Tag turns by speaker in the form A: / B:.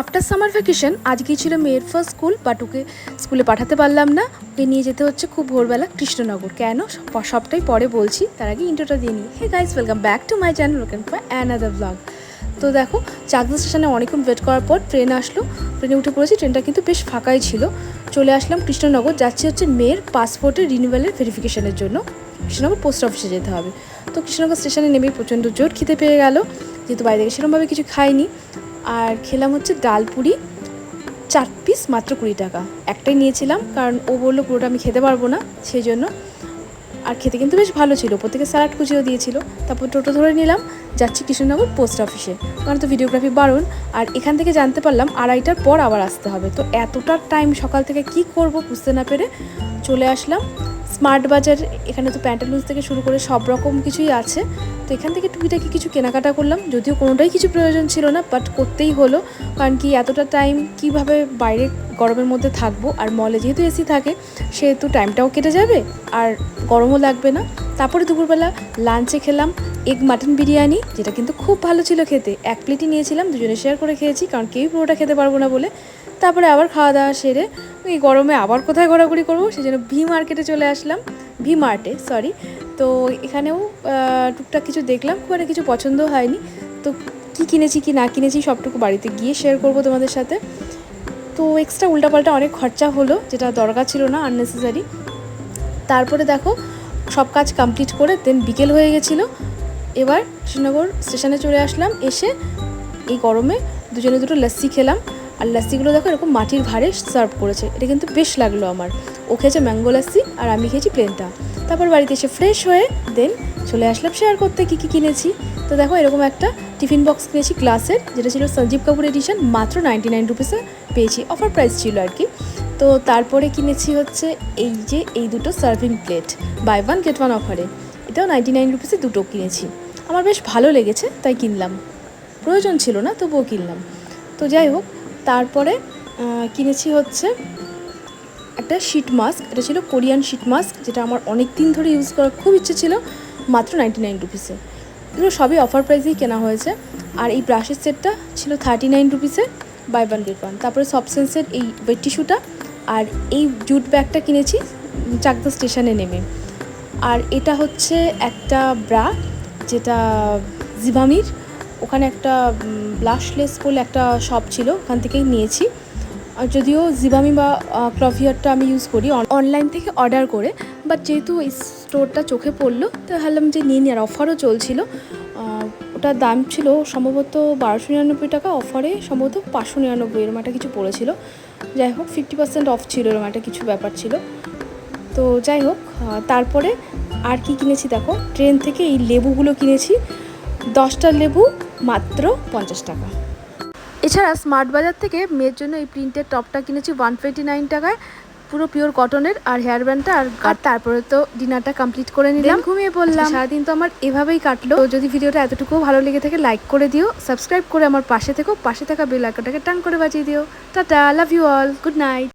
A: After summer vacation আজকেই ছিল মেয়ের ফার্স্ট স্কুল বাট ওকে স্কুলে পাঠাতে পারলাম না। ওকে নিয়ে যেতে হচ্ছে খুব ভোরবেলা কৃষ্ণনগর। কেন? সবটাই পরে বলছি, তার আগে ইন্টোটা দিয়ে নিই। Hey guys welcome back to my channel welcome to another blog তো দেখো, চাকদা স্টেশনে অনেকক্ষণ ওয়েট করার পর ট্রেন আসলো। ট্রেনে উঠে পড়েছি ট্রেনটা কিন্তু বেশ ফাঁকাই ছিল। চলে আসলাম কৃষ্ণনগর, যাচ্ছি হচ্ছে মেয়ের পাসপোর্টের রিনিউয়ালের ভেরিফিকেশনের জন্য। কৃষ্ণনগর পোস্ট অফিসে যেতে হবে। তো কৃষ্ণনগর স্টেশনে নেমেই প্রচণ্ড জোর খিদে পেয়ে গেল। যেহেতু বাইরে থেকে সেরকমভাবে কিছু খাইনি। আর খেলাম হচ্ছে ডাল পুরি, চার পিস মাত্র কুড়ি টাকা। একটাই নিয়েছিলাম, কারণ ও বলল পুরোটা আমি খেতে পারব না সেই জন্য আর খেতে কিন্তু বেশ ভালো ছিল, ওপর থেকে স্যালাড কুচিও দিয়েছিল। তারপর টোটো ধরে নিলাম, যাচ্ছি কৃষ্ণনগর পোস্ট অফিসে কারণ তো ভিডিওগ্রাফি বারণ, আর এখান থেকে জানতে পারলাম আড়াইটার পর আবার আসতে হবে। তো এতটা টাইম সকাল থেকে কি করব বুঝতে না পেরে চলে আসলাম। স্মার্ট বাজার, এখানে তো প্যান্টালুন্স থেকে শুরু করে সব রকম কিছুই আছে। তো এখান থেকে টুকিটাকি কিছু কেনাকাটা করলাম, যদিও কোনোটাই কিছু প্রয়োজন ছিল না বাট করতেই হলো। কারণ কি, এতটা টাইম কীভাবে বাইরে গরমের মধ্যে থাকব, আর মলে যেহেতু এসি থাকে, সেহেতু টাইমটাও কেটে যাবে, আর গরমও লাগবে না। তারপরে দুপুরবেলা লাঞ্চে খেলাম এগ মাটন বিরিয়ানি, যেটা কিন্তু খুব ভালো ছিল খেতে। এক প্লেটই নিয়েছিলাম, দুজনে শেয়ার করে খেয়েছি, কারণ কেউই পুরোটা খেতে পারব না বলে। তারপরে আবার খাওয়া দাওয়া সেরে এই গরমে আবার কোথায় ঘোরাঘুরি করব সেই জন্য ভি মার্কেটে চলে আসলাম। ভি মার্টে সরি তো এখানেও টুকটাক কিছু দেখলাম, খুব কিছু পছন্দ হয়নি। তো কি কিনেছি, কি না কিনেছি সবটুকু বাড়িতে গিয়ে শেয়ার করব তোমাদের সাথে। তো এক্সট্রা উল্টাপাল্টা অনেক খরচা হলো, যেটা দরকার ছিল না আননেসেসারি তারপরে দেখো, সব কাজ কমপ্লিট করে দেন বিকেল হয়ে গেছিল। এবার শ্রীনগর স্টেশনে চলে আসলাম, এসে এই গরমে দুজনে দুটো লস্যি খেলাম। আর লস্যিগুলো দেখো এরকম মাটির ভারে সার্ভ করেছে। এটা কিন্তু বেশ লাগল আমার। ও খেয়েছে ম্যাঙ্গো লস্যি আর আমি খেয়েছি প্লেনটা তারপর বাড়িতে এসে ফ্রেশ হয়ে দেন চলে আসলাম শেয়ার করতে কী কী কিনেছি। তো দেখো এরকম একটা টিফিন বক্স কিনেছি গ্লাসের যেটা ছিল সঞ্জীব কাপুর এডিশন মাত্র নাইনটি নাইন রুপিসে পেয়েছি। অফার প্রাইস ছিল আর কি। তো তারপরে কিনেছি হচ্ছে এই যে এই দুটো serving plate buy one get one অফারে এটাও নাইনটি নাইন রুপিসে দুটো কিনেছি। আমার বেশ ভালো লেগেছে, তাই কিনলাম। প্রয়োজন ছিল না, তবুও কিনলাম। তো যাই হোক তারপরে কিনেছি হচ্ছে একটা শিট মাস্ক এটা ছিল কোরিয়ান শিট মাস্ক যেটা আমার অনেক দিন ধরে ইউজ করার খুব ইচ্ছে ছিল, মাত্র নাইনটি নাইন রুপিসে এগুলো সবই অফার প্রাইসেই কেনা হয়েছে। আর এই ব্রাশের সেটটা ছিল থার্টি নাইন রুপিসে বাই ওয়ান গেট ওয়ান তারপরে সবসেন্সের এই ওয়েট টিস্যুটা আর এই জুট ব্যাগটা কিনেছি, চাকদা স্টেশনে নেমে। আর এটা হচ্ছে একটা ব্রা যেটা জিভামির ওখানে একটা ব্লাশলেস বলে একটা শপ ছিল, ওখান থেকেই নিয়েছি। আর যদিও জিবামি বা ক্লভিয়ারটা আমি ইউজ করি অনলাইন থেকে অর্ডার করে বাট যেহেতু এই স্টোরটা চোখে পড়ল, তো ভাবলাম যে নিয়ে নিই আর অফারও চলছিল ওটার দাম ছিল সম্ভবত বারোশো নিরানব্বই টাকা অফারে সম্ভবত পাঁচশো নিরানব্বই এরকম একটা কিছু পড়েছিল। যাই হোক ফিফটি পার্সেন্ট অফ ছিল এরকম একটা কিছু ব্যাপার ছিল। তো যাই হোক তারপরে আর কি কিনেছি দেখো? ট্রেন থেকে এই লেবুগুলো কিনেছি। দশটা লেবু মাত্র পঞ্চাশ টাকা। এছাড়া স্মার্ট বাজার থেকে মেয়ের জন্য এই প্রিন্টের টপটা কিনেছি ওয়ান টোয়েন্টি নাইন টাকায়। পুরো পিওর কটনের আর হেয়ার ব্যান্ডটা আর আর তারপরে তো ডিনারটা কমপ্লিট করে নিলাম। ঘুমিয়ে পড়লাম। সারাদিন তো আমার এভাবেই কাটলো। তো যদি ভিডিওটা এতটুকু ভালো লেগে থাকে লাইক করে দিও সাবস্ক্রাইব করে আমার পাশে থেকো পাশে থাকা বেল আইকনটাকে টান করে বাজিয়ে দিও। Tata love you all good night